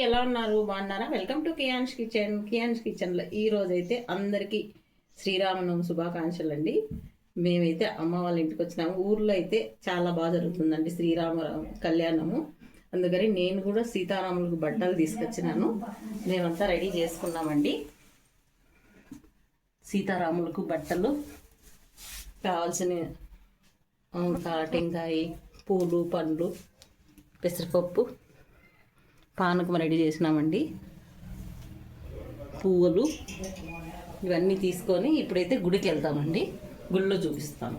ఎలా ఉన్నారు? బాగున్నారా? Welcome to Kiaan's kitchen Kiaan's కిచెన్లో ఈ రోజైతే అందరికీ శ్రీరామనవమి శుభాకాంక్షలు అండి మేమైతే అమ్మ వాళ్ళ ఇంటికి వచ్చినాము. ఊర్లో అయితే చాలా బాగా జరుగుతుందండి శ్రీరామ కళ్యాణము. అందుకని నేను కూడా సీతారాములకు బట్టలు తీసుకొచ్చినాను. మేమంతా రెడీ చేసుకున్నామండి. సీతారాములకు బట్టలు కావాల్సిన టెంకాయ పూలు పండ్లు పెసరపప్పు పానకం రెడీ చేసినామండి. పువ్వులు ఇవన్నీ తీసుకొని ఇప్పుడైతే గుడికి వెళ్తామండి గుళ్ళో చూపిస్తాను.